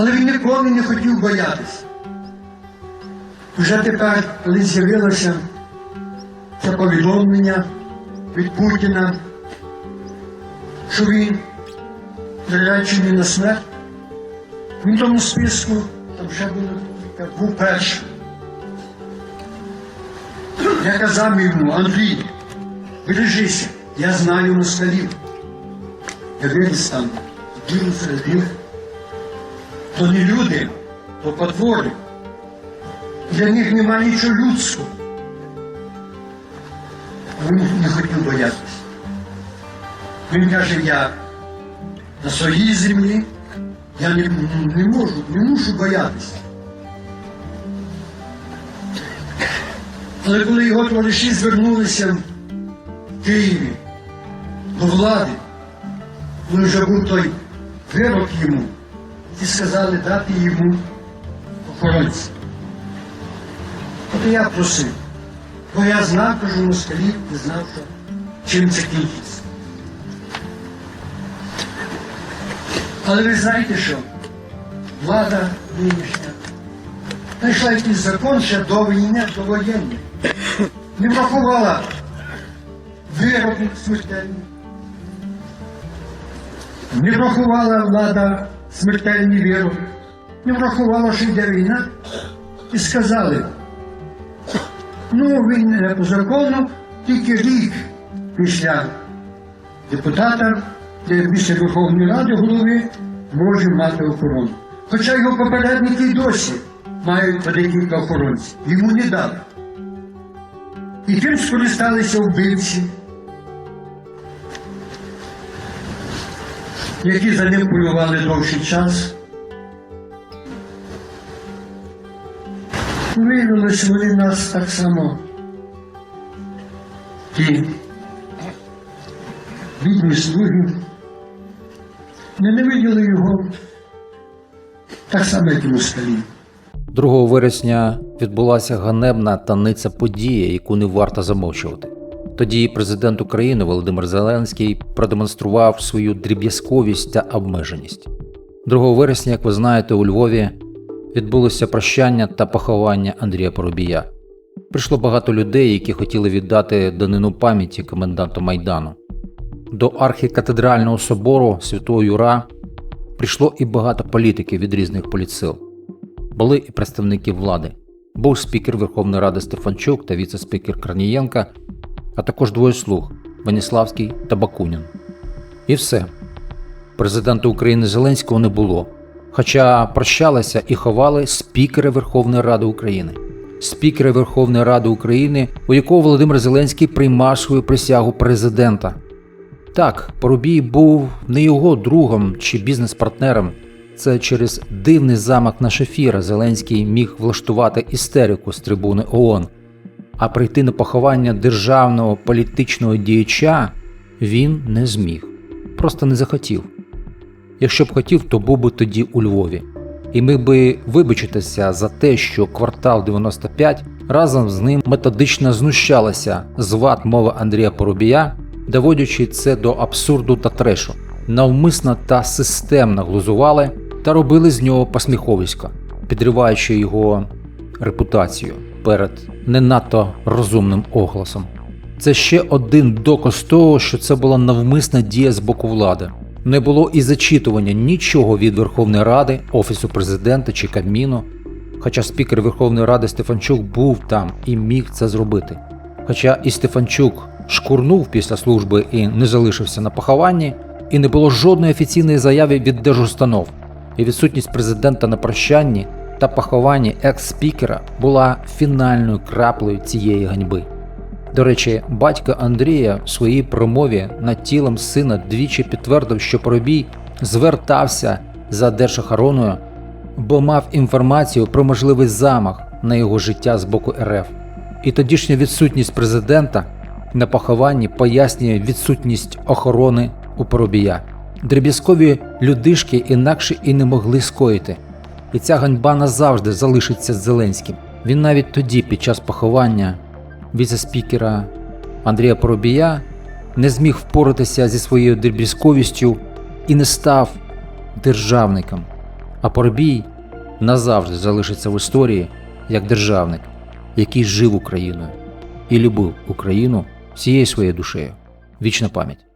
Але він ніколи не хотів боятися. Вже тепер, коли з'явилося це повідомлення від Путіна, що він приречений на смерть, він в тому списку там вже як був перший. Я казав йому, Андрій, бережися, я знаю москалів. Я виріс там, ділю серед них. То не люди, то потвори. Для них немає нічого людського. Він не хотів боятися. Він каже, я на своїй землі, я не, не можу, не мушу боятися. Але коли його товариші звернулися в Києві до влади, коли вже був той вирок йому, і сказали дати йому охоронця. От я просив, бо я знав, кажу, москалів, не знав, що, чим це кінчиться. Але ви знаєте що? Влада нинішня знайшла якийсь закон ще до війни, до воєнної. Не врахувала вироки смертельні. Не врахувала влада смертельні вироки. Не врахувала, що йде війна. І сказали, ну він е, по закону тільки рік після депутата, де після Верховної Ради голови може мати охорону. Хоча його попередники й досі мають по декілька охоронців. Йому не дали. І тим скористалися вбивці, які за ним полювали довший час. Виявилось, вони нас так само. Ті бідні слуги ненавиділи його так само, як і москалі. 2 вересня відбулася ганебна таниця подія, яку не варто замовчувати. Тоді президент України Володимир Зеленський продемонстрував свою дріб'язковість та обмеженість. 2 вересня, як ви знаєте, у Львові відбулося прощання та поховання Андрія Поробія. Прийшло багато людей, які хотіли віддати данину пам'яті коменданту Майдану. До архікатедрального собору Святого Юра прийшло і багато політиків від різних політсил. Були і представники влади. Був спікер Верховної Ради Стефанчук та віце-спікер Корнієнка, а також двоє слуг Веніславський та Бакунін. І все. Президента України Зеленського не було. Хоча прощалися і ховали спікери Верховної Ради України. Спікери Верховної Ради України, у якого Володимир Зеленський приймав свою присягу президента. Так, Порубій був не його другом чи бізнес-партнером. Це через дивний замах на шефіра Зеленський міг влаштувати істерику з трибуни ООН, а прийти на поховання державного політичного діяча він не зміг, просто не захотів. Якщо б хотів, то був би тоді у Львові, і міг би вибачитися за те, що квартал 95 разом з ним методично знущалася з вад мови Андрія Поробія, доводячи це до абсурду та трешу, навмисно та системно глузували та робили з нього посміховисько, підриваючи його репутацію перед не надто розумним огласом. Це ще один доказ того, що це була навмисна дія з боку влади. Не було і зачитування нічого від Верховної Ради, Офісу президента чи Кабміну. Хоча спікер Верховної Ради Стефанчук був там і міг це зробити. Хоча і Стефанчук шкурнув після служби і не залишився на похованні, і не було жодної офіційної заяви від держустанов, і відсутність президента на прощанні та похованні екс-спікера була фінальною краплею цієї ганьби. До речі, батько Андрія в своїй промові над тілом сина двічі підтвердив, що Поробій звертався за держохороною, бо мав інформацію про можливий замах на його життя з боку РФ. І тодішня відсутність президента на похованні пояснює відсутність охорони у Поробія. Дріб'язкові людишки інакше і не могли скоїти. І ця ганьба назавжди залишиться з Зеленським. Він навіть тоді, під час поховання віце-спікера Андрія Поробія, не зміг впоратися зі своєю дріб'язковістю і не став державником, А Поробій назавжди залишиться в історії як державник, який жив Україною і любив Україну всією своєю душею. Вічна пам'ять.